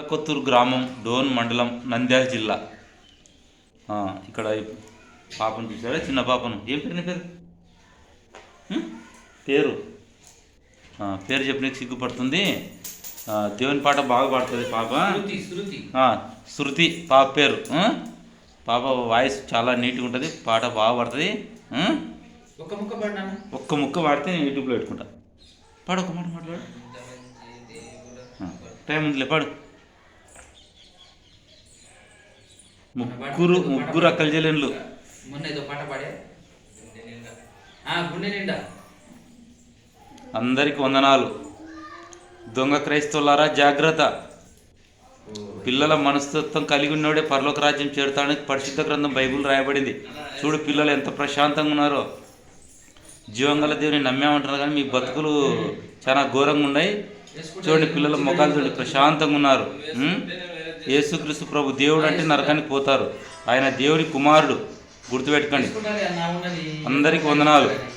కొత్తూరు గ్రామం డోన్ మండలం నంద్యాల జిల్లా. ఇక్కడ పాపను చూసారా చిన్న పాపను. ఏం పేరు నీ పేరు? పేరు? పేరు చెప్పడానికి సిగ్గుపడుతుంది. దేవుని పాట బాగా పాడుతుంది పాప. శృతి పాప పేరు? పాప వాయిస్ చాలా నీట్గా ఉంటుంది. పాట బాగా పాడుతుంది. ఆ? ఒక ముక్క పడినా ఒక్క ముక్క పాడితే నేను యూట్యూబ్లో పెట్టుకుంటా. పాడు ఒక మాట మాట్లాడు. టైం ఉందిలే పాడు. ముగ్గురు ముగ్గురు అక్కల చెల్లెళ్ళు మొన్న ఏదో పాట పాడే. ఆ గుండె నిండా. అందరికి వందనాలు. దొంగ క్రైస్తవులారా జాగ్రత్త. పిల్లల మనస్తత్వం కలిగి ఉన్నోడే పరలోక రాజ్యం చేరుతాడని పరిశుద్ధ గ్రంథం బైబిల్ రాయబడింది. చూడు పిల్లలు ఎంత ప్రశాంతంగా ఉన్నారో. జీవంగల దేవుని నమ్మామంటారు కానీ మీ బతుకులు చాలా ఘోరంగా ఉన్నాయి. చూడండి పిల్లల ముఖాలు చూడండి ప్రశాంతంగా ఉన్నారు? యేసుక్రీస్తు ప్రభు దేవుడు అంటే నరకానికి పోతారు. ఆయన దేవుడి కుమారుడు. గుర్తుపెట్టుకోండి. అందరికీ వందనాలు.